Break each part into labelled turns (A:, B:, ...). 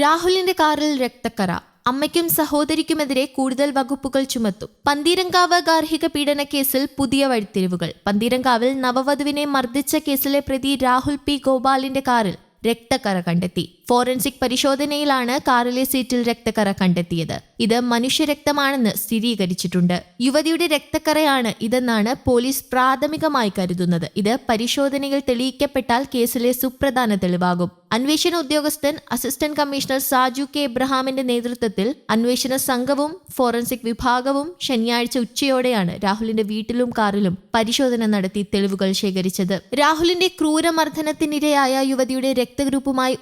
A: രാഹുലിന്റെ കാറിൽ രക്തക്കറ. അമ്മയ്ക്കും സഹോദരിക്കുമെതിരെ കൂടുതൽ വകുപ്പുകൾ ചുമത്തും. പന്തീരങ്കാവ് ഗാർഹിക പീഡന കേസിൽ പുതിയ വഴിത്തിരിവുകൾ. പന്തീരങ്കാവിൽ നവവധുവിനെ മർദ്ദിച്ച കേസിലെ പ്രതി രാഹുൽ പി ഗോപാലിന്റെ കാറിൽ രക്തക്കറ കണ്ടെത്തി. ഫോറൻസിക് പരിശോധനയിലാണ് കാറിലെ സീറ്റിൽ രക്തക്കറ കണ്ടെത്തിയത്. ഇത് മനുഷ്യരക്തമാണെന്ന് സ്ഥിരീകരിച്ചിട്ടുണ്ട്. യുവതിയുടെ രക്തക്കറയാണ് ഇതെന്നാണ് പോലീസ് പ്രാഥമികമായി കരുതുന്നത്. ഇത് പരിശോധനയിൽ തെളിയിക്കപ്പെട്ടാൽ കേസിലെ സുപ്രധാന തെളിവാകും. അന്വേഷണ ഉദ്യോഗസ്ഥൻ അസിസ്റ്റന്റ് കമ്മീഷണർ സാജു കെ. എബ്രഹാമിന്റെ നേതൃത്വത്തിൽ അന്വേഷണ സംഘവും ഫോറൻസിക് വിഭാഗവും ശനിയാഴ്ച ഉച്ചയോടെയാണ് രാഹുലിന്റെ വീട്ടിലും കാറിലും പരിശോധന നടത്തി തെളിവുകൾ ശേഖരിച്ചത്. രാഹുലിന്റെ ക്രൂരമർദ്ദനത്തിനിരയായ യുവതിയുടെ രക്തഗ്രൂപ്പുമായി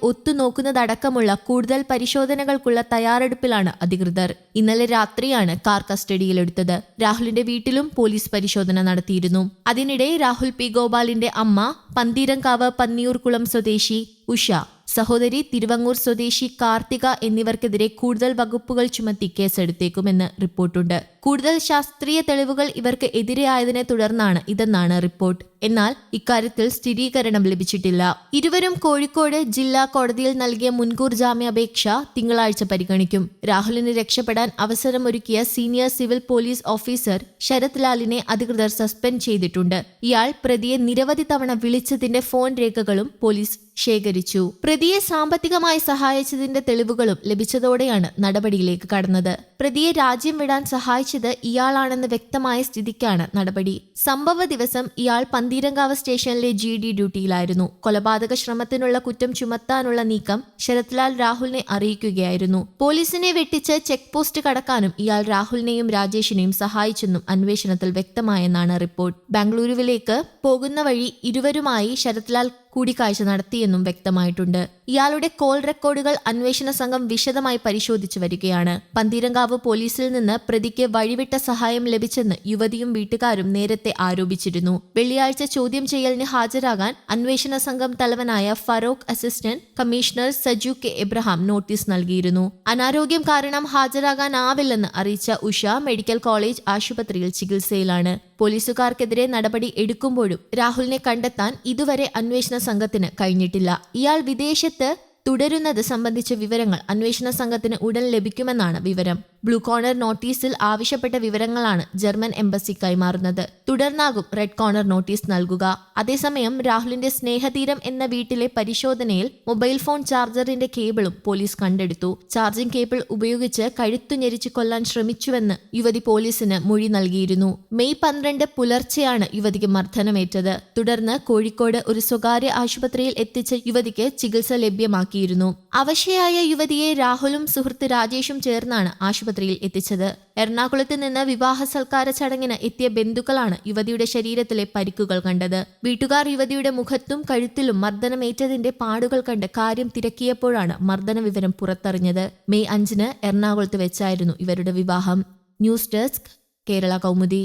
A: ഒത്തുനോക്കുന്നതടക്കമുള്ള കൂടുതൽ പരിശോധനകൾക്കുള്ള തയ്യാറെടുപ്പിലാണ് അധികൃതർ. ഇന്നലെ രാത്രിയാണ് കാർ കസ്റ്റഡിയിലെടുത്തത്. രാഹുലിന്റെ വീട്ടിലും പോലീസ് പരിശോധന നടത്തിയിരുന്നു. അതിനിടെ രാഹുൽ പി. ഗോപാലിന്റെ അമ്മ പന്തീരങ്കാവ് പന്നിയൂർകുളം സ്വദേശി ഉഷ സഹോദരി തിരുവങ്ങൂർ സ്വദേശി കാർത്തിക എന്നിവർക്കെതിരെ കൂടുതൽ വകുപ്പുകൾ ചുമത്തി കേസെടുത്തേക്കുമെന്ന് റിപ്പോർട്ടുണ്ട്. കൂടുതൽ ശാസ്ത്രീയ തെളിവുകൾ ഇവർക്ക് എതിരെയായതിനെ തുടർന്നാണ് ഇതെന്നാണ് റിപ്പോർട്ട്. എന്നാൽ ഇക്കാര്യത്തിൽ സ്ഥിരീകരണം ലഭിച്ചിട്ടില്ല. ഇരുവരും കോഴിക്കോട് ജില്ലാ കോടതിയിൽ നൽകിയ മുൻകൂർ ജാമ്യാപേക്ഷ തിങ്കളാഴ്ച പരിഗണിക്കും. രാഹുലിന് രക്ഷപ്പെടാൻ അവസരമൊരുക്കിയ senior civil police officer Sarath ലാലിനെ അധികൃതർ സസ്പെൻഡ് ചെയ്തിട്ടുണ്ട്. ഇയാൾ പ്രതിയെ നിരവധി തവണ വിളിച്ചതിന്റെ ഫോൺ രേഖകളും പോലീസ് ശേഖരിച്ചു. പ്രതിയെ സാമ്പത്തികമായി സഹായിച്ചതിന്റെ തെളിവുകളും ലഭിച്ചതോടെയാണ് നടപടിയിലേക്ക് കടന്നത്. പ്രതിയെ രാജ്യം വിടാൻ സഹായിച്ചത് ഇയാളാണെന്ന് വ്യക്തമായ സ്ഥിതിക്കാണ് നടപടി. സംഭവ ദിവസം ഇയാൾ പന്തീരങ്കാവ് സ്റ്റേഷനിലെ ജി ഡി ഡ്യൂട്ടിയിലായിരുന്നു. കൊലപാതക ശ്രമത്തിനുള്ള കുറ്റം ചുമത്താനുള്ള നീക്കം ശരത്ലാൽ രാഹുലിനെ അറിയിക്കുകയായിരുന്നു. പോലീസിനെ വെട്ടിച്ച് ചെക്ക് പോസ്റ്റ് കടക്കാനും ഇയാൾ രാഹുലിനെയും രാജേഷിനെയും സഹായിച്ചെന്നും അന്വേഷണത്തിൽ വ്യക്തമായെന്നാണ് റിപ്പോർട്ട്. ബാംഗ്ലൂരുവിലേക്ക് പോകുന്ന വഴി ഇരുവരുമായി ശരത്ലാൽ കൂടിക്കാഴ്ച നടത്തിയെന്നും വ്യക്തമായിട്ടുണ്ട്. ഇയാളുടെ കോൾ റെക്കോർഡുകൾ അന്വേഷണ സംഘം വിശദമായി പരിശോധിച്ചു വരികയാണ്. പന്തീരങ്കാവ് പോലീസിൽ നിന്ന് പ്രതിക്ക് വഴിവിട്ട സഹായം ലഭിച്ചെന്ന് യുവതിയും വീട്ടുകാരും നേരത്തെ ആരോപിച്ചിരുന്നു. വെള്ളിയാഴ്ച ചോദ്യം ചെയ്യലിന് ഹാജരാകാൻ അന്വേഷണ സംഘം തലവനായ Feroke assistant commissioner Saju K. Abraham notice നൽകിയിരുന്നു. അനാരോഗ്യം കാരണം ഹാജരാകാനാവില്ലെന്ന് അറിയിച്ച ഉഷ മെഡിക്കൽ കോളേജ് ആശുപത്രിയിൽ ചികിത്സയിലാണ്. പോലീസുകാർക്കെതിരെ നടപടി എടുക്കുമ്പോഴും രാഹുലിനെ കണ്ടെത്താൻ ഇതുവരെ അന്വേഷണ സംഘത്തിന് കഴിഞ്ഞിട്ടില്ല. ഇയാൾ വിദേശത്ത് തുടരുന്നത് സംബന്ധിച്ച വിവരങ്ങൾ അന്വേഷണ സംഘത്തിന് ഉടൻ ലഭിക്കുമെന്നാണ് വിവരം. ബ്ലൂ കോർണർ നോട്ടീസിൽ ആവശ്യപ്പെട്ട വിവരങ്ങളാണ് ജർമ്മൻ എംബസി കൈമാറുന്നത് തുടർന്നാകും റെഡ് കോർണർ നോട്ടീസ് നൽകുക. അതേസമയം രാഹുലിന്റെ സ്നേഹതീരം എന്ന വീട്ടിലെ പരിശോധനയിൽ മൊബൈൽ ഫോൺ ചാർജറിന്റെ കേബിളും പോലീസ് കണ്ടെടുത്തു. ചാർജിംഗ് കേബിൾ ഉപയോഗിച്ച് കഴുത്തു ഞെരിച്ച് കൊല്ലാൻ ശ്രമിച്ചുവെന്ന് യുവതി പോലീസിന് മൊഴി നൽകിയിരുന്നു. മെയ് പന്ത്രണ്ട് പുലർച്ചെയാണ് യുവതിക്ക് മർദ്ദനമേറ്റത്. തുടർന്ന് കോഴിക്കോട് ഒരു സ്വകാര്യ ആശുപത്രിയിൽ എത്തിച്ച യുവതിക്ക് ചികിത്സ ലഭ്യമാക്കിയിരുന്നു. അവശയായ യുവതിയെ രാഹുലും സുഹൃത്ത് രാജേഷും ചേർന്നാണ് ആശുപത്രിയിൽ എത്തിച്ചത്. എറണാകുളത്ത് നിന്ന് വിവാഹ സൽക്കാര ചടങ്ങിന് എത്തിയ ബന്ധുക്കളാണ് യുവതിയുടെ ശരീരത്തിലെ പരിക്കുകൾ കണ്ടത്. വീട്ടുകാർ യുവതിയുടെ മുഖത്തും കഴുത്തിലും മർദ്ദനമേറ്റതിന്റെ പാടുകൾ കണ്ട് കാര്യം തിരക്കിയപ്പോഴാണ് മർദ്ദന വിവരം പുറത്തറിഞ്ഞത്. മെയ് അഞ്ചിന് എറണാകുളത്ത് വെച്ചായിരുന്നു ഇവരുടെ വിവാഹം. News desk Kerala Kaumudi.